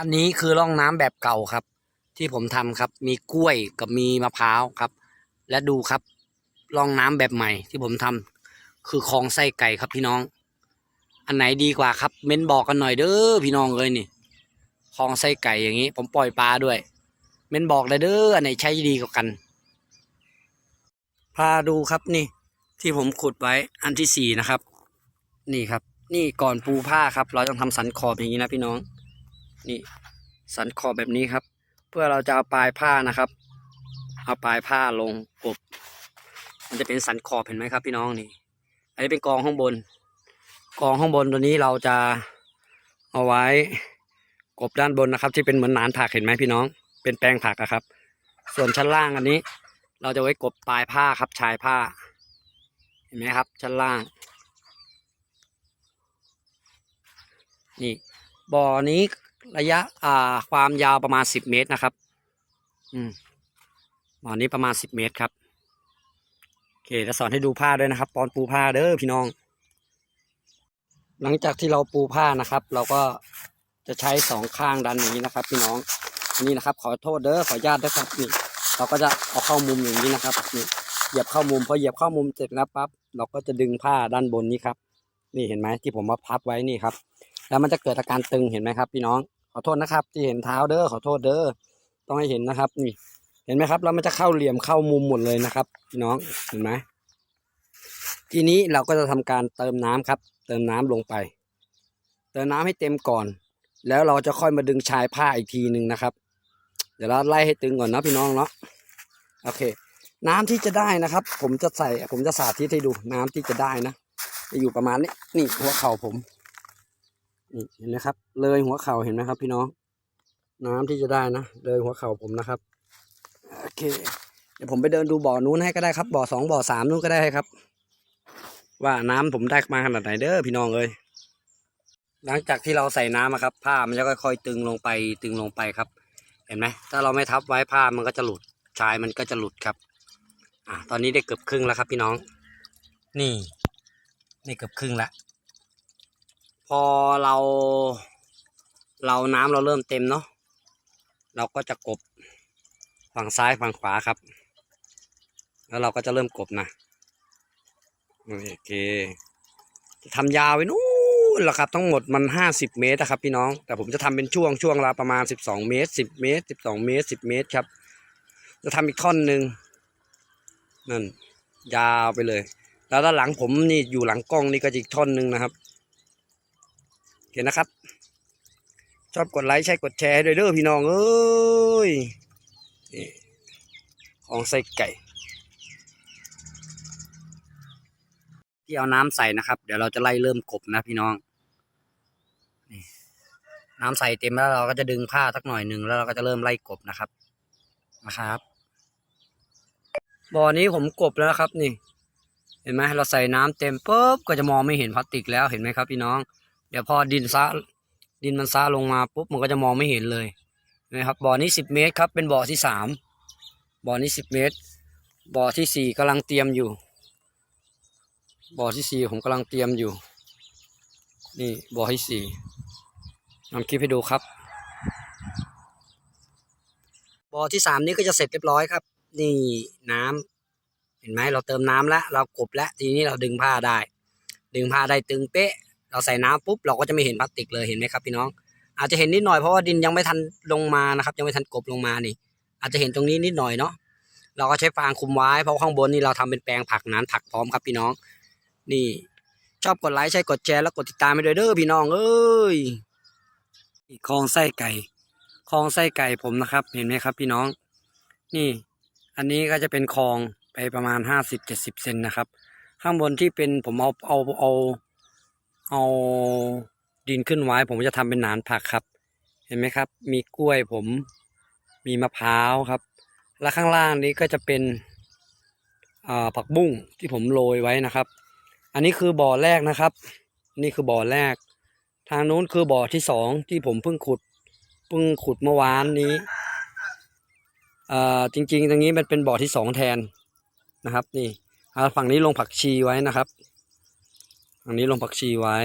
อันนี้คือร่องน้ำแบบเก่าครับ ที่ผมทำครับ มีกล้วยกับมีมะพร้าวครับ และดูครับร่องน้ำแบบใหม่ที่ผมทำคือคลองไส้ไก่ครับพี่น้อง อันไหนดีกว่าครับ เม้นบอกกันหน่อยเด้อพี่น้องเลยนี่คลองไส้ไก่อย่างนี้ ผมปล่อยปลาด้วย เม้นบอกเลยเด้ออันไหนใช้ดีกว่ากัน พาดูครับนี่ ที่ผมขุดไว้อันที่สี่นะครับ นี่ครับ นี่ก่อนปูผ้าครับ เราต้องทำสันขอบอย่างนี้นะพี่น้อง นี่สันขอบแบบนี้ครับ เพื่อเราจะเอาปลายผ้านะครับ เอาปลายผ้าลงกบมันจะเป็นสันขอบเห็นไหมครับ พี่น้องนี่ อันนี้เป็นกองข้างบน กองข้างบนตัวนี้เราจะเอาไว้กบด้านบนนะครับ ที่เป็นเหมือนหนานผักเห็นไหมพี่น้อง เป็นแปลงผักครับ ส่วนชั้นล่างอันนี้ เราจะไว้กบปลายผ้าครับชายผ้า เห็นไหมครับ ชั้นล่าง นี่บ่อนี้ ระยะอ่าความยาวประมาณสิบเมตรนะครับ อืมบ่อนนี้ประมาณสิบเมตรครับโอเคจะสอนให้ดูผ้าด้วยนะครับตอนปูผ้าเด้อพี่น้อง หลังจากที่เราปูผ้านะครับ เราก็จะใช้สองข้างดันอย่างนี้นะครับ พี่น้องอนนี้นะครับ ขอโทษเด้อขออนุญาตด้วยครับนี่เราก็จะเอาเข้ามุมอย่างนี้นะครับนี่เหยียบเข้ามุมพอเหยียบเข้ามุมเสร็จแล้วปั๊บเราก็จะดึงผ้าด้านบนนี้ครับ นี่เห็นไหมที่ผมมาพับไว้นี่ครับ แล้วมันจะเกิดอาการตึงเห็นไหมครับ พี่น้อง อโทษนะครับ ที่เห็นเท้าเด้อขอโทษเด้อต้องให้เห็นนะครับ นี่ เห็นไหมครับแล้วมันจะเข้าเหลี่ยมเข้ามุมหมดเลยนะครับพี่น้องเห็นไหมทีนี้เราก็จะทำการเติมน้ำครับ เติมน้ำลงไป เติมน้ำให้เต็มก่อน แล้วเราจะค่อยมาดึงชายผ้าอีกทีหนึ่งนะครับ เดี๋ยวเราไล่ให้ตึงก่อนนะพี่น้องเนาะโอเค น้ำที่จะได้นะครับ ผมจะใส่ผมจะสาธิตให้ดูน้ำที่จะได้นะจะอยู่ประมาณนี้นี่หัวเข่าผม เห็นไหมครับ เลยหัวเข่าเห็นไหมครับ พี่น้อง น้ำที่จะได้นะ เลยหัวเข่าผมนะครับ โอเค เดี๋ยวผมไปเดินดูบ่อนู้นให้ก็ได้ครับ บ่อสองบ่อสามนู้นก็ได้ครับ ว่าน้ำผมได้มาขนาดไหนเด้อพี่น้องเอ้ยหลังจากที่เราใส่น้ำอะครับ ผ้ามันจะค่อยๆ ตึงลงไปตึงลงไปครับ เห็นไหมถ้าเราไม่ทับไว้ผ้ามันก็จะหลุดชายมันก็จะหลุดครับ อะตอนนี้ได้เกือบครึ่งแล้วครับ พี่น้อง นี่นี่เกือบครึ่งแล้ว พอเรา เราน้ำเราเริ่มเต็มเนาะเราก็จะกบฝั่งซ้ายฝั่งขวาครับ แล้วเราก็จะเริ่มกบนะโอเคจะทำยาวไปนู่นแหละครับทั้งหมดมันห้าสิบเมตรนะครับพี่น้อง แต่ผมจะทำเป็นช่วงช่วงละประมาณสิบสองเมตรสิบเมตรสิบสองเมตรสิบเมตรครับ จะทำอีกท่อนหนึ่งนั่นยาวไปเลย แล้วด้านหลังผมนี่อยู่หลังกล้องนี่ก็อีกท่อนหนึ่งนะครับ เห็นนะครับ ชอบกดไลค์ใช่กดแชร์ด้วยเด้อพี่น้องเอ้ยนี่ของใส่ไก่ที่เอาน้ำใส่นะครับ เดี๋ยวเราจะไล่เริ่มกบนะพี่น้องนี่น้ำใส่เต็มแล้วเราก็จะดึงผ้าสักหน่อยหนึ่งแล้วเราก็จะเริ่มไล่กบนะครับนะครับบ่อนี้ผมกบแล้วครับนี่ เห็นไหมเราใส่น้ำเต็มปุ๊บก็จะมองไม่เห็นพลาสติกแล้วเห็นไหมครับพี่น้อง เดี๋ยวพอดินซะดินมันซาลงมาปุ๊บมันก็จะมองไม่เห็นเลยนะครับบ่อนี้สิบเมตรครับเป็นบ่อที่สามบ่อนี้สิบเมตร บ่อที่สี่กำลังเตรียมอยู่ บ่อที่สี่ผมกำลังเตรียมอยู่ นี่บ่อที่สี่ทำคลิปให้ดูครับ บ่อที่สามนี้ก็จะเสร็จเรียบร้อยครับ นี่น้ำเห็นไหมเราเติมน้ำแล้ว เรากบแล้วทีนี้เราดึงผ้าได้ ดึงผ้าได้ตึงเป๊ะ เราใส่น้ำปุ๊บเราก็จะไม่เห็นพลาสติกเลยเห็นไหมครับพี่น้อง อาจจะเห็นนิดหน่อยเพราะว่าดินยังไม่ทันลงมานะครับ ยังไม่ทันกบลงมานี่ อาจจะเห็นตรงนี้นิดหน่อยเนาะเราก็ใช้ฟางคุมไว้เพราะข้างบนนี่เราทำเป็นแปลงผักนั้นผักพร้อมครับพี่น้อง นี่ ชอบกดไลค์ใช่กดแชร์แล้วกดติดตามไปด้วยเด้อพี่น้องเอ้ยคลองไส้ไก่คลองไส้ไก่ผมนะครับ เห็นไหมครับ พี่น้อง นี่ อันนี้ก็จะเป็นคลองไปประมาณห้าสิบเจ็ดสิบเซนนะครับ ข้างบนที่เป็นผมเอาเอาเอา เอาดินขึ้นไว้ผมจะทำเป็นหนานผักครับ เห็นไหมครับ มีกล้วยผม มีมะพร้าวครับ และข้างล่างนี้ก็จะเป็นผักบุ้งที่ผมโรยไว้นะครับ อันนี้คือบ่อแรกนะครับ นี่คือบ่อแรก ทางนู้นคือบ่อที่สองที่ผมเพิ่งขุดเพิ่งขุดเมื่อวานนี้จริงๆ ตรงนี้มันเป็นบ่อที่สองแทนนะครับ นี่อ่าฝั่งนี้ลงผักชีไว้นะครับ ฝั่งนี้ลงผักชีไว้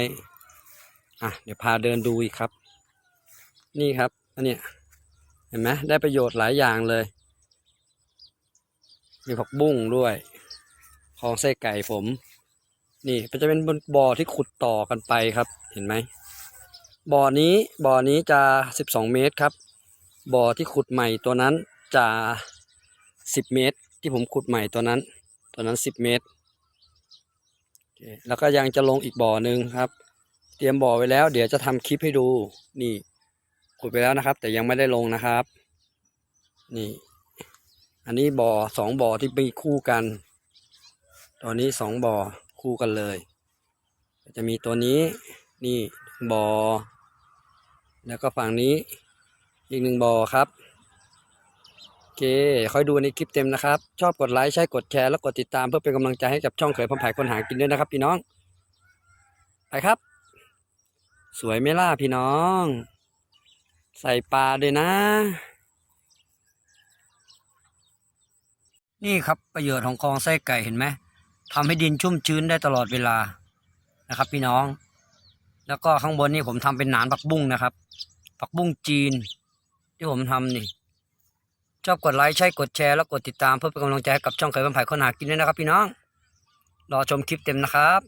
อะ เดี๋ยวพาเดินดูอีกครับ นี่ครับ อันเนี้ยเห็นไหมได้ประโยชน์หลายอย่างเลย มีผักบุ้งด้วยคลองไส้ไก่ผม นี่มันจะเป็นบนบ่อที่ขุดต่อกันไปครับ เห็นไหมบ่อนี้บ่อนี้จะสิบสองเมตรครับ บ่อที่ขุดใหม่ตัวนั้นจะสิบเมตร ที่ผมขุดใหม่ตัวนั้น ตัวนั้นสิบเมตร แล้วก็ยังจะลงอีกบ่อหนึ่งครับ เตรียมบ่อไว้แล้ว เดี๋ยวจะทำคลิปให้ดู นี่ขุดไปแล้วนะครับ แต่ยังไม่ได้ลงนะครับ นี่ อันนี้บ่อสองบ่อที่มีคู่กัน ตอนนี้สองบ่อคู่กันเลย จะมีตัวนี้ นี่บ่อแล้วก็ฝั่งนี้อีกหนึ่งบ่อครับ เคคอยดูในคลิปเต็มนะครับ ชอบกดไลค์ใช่กดแชร์แล้วกดติดตามเพื่อเป็นกำลังใจให้กับช่องเขยพมผายคนหากินด้วยนะครับ พี่น้อง ไปครับ สวยไหมล่ะพี่น้อง ใส่ปลาด้วยนะ นี่ครับประโยชน์ของคลองไส้ไก่เห็นไหมทำให้ดินชุ่มชื้นได้ตลอดเวลานะครับ พี่น้อง แล้วก็ข้างบนนี่ผมทำเป็นหนานผักบุ้งนะครับผักบุ้งจีน ที่ผมทำนี่ ชอบกดไลค์ใช่กดแชร์แล้วกดติดตามเพื่อเป็นกำลังใจให้กับช่องเคยบรรพายคนหากินด้วยนะครับพี่น้อง รอชมคลิปเต็มนะครับ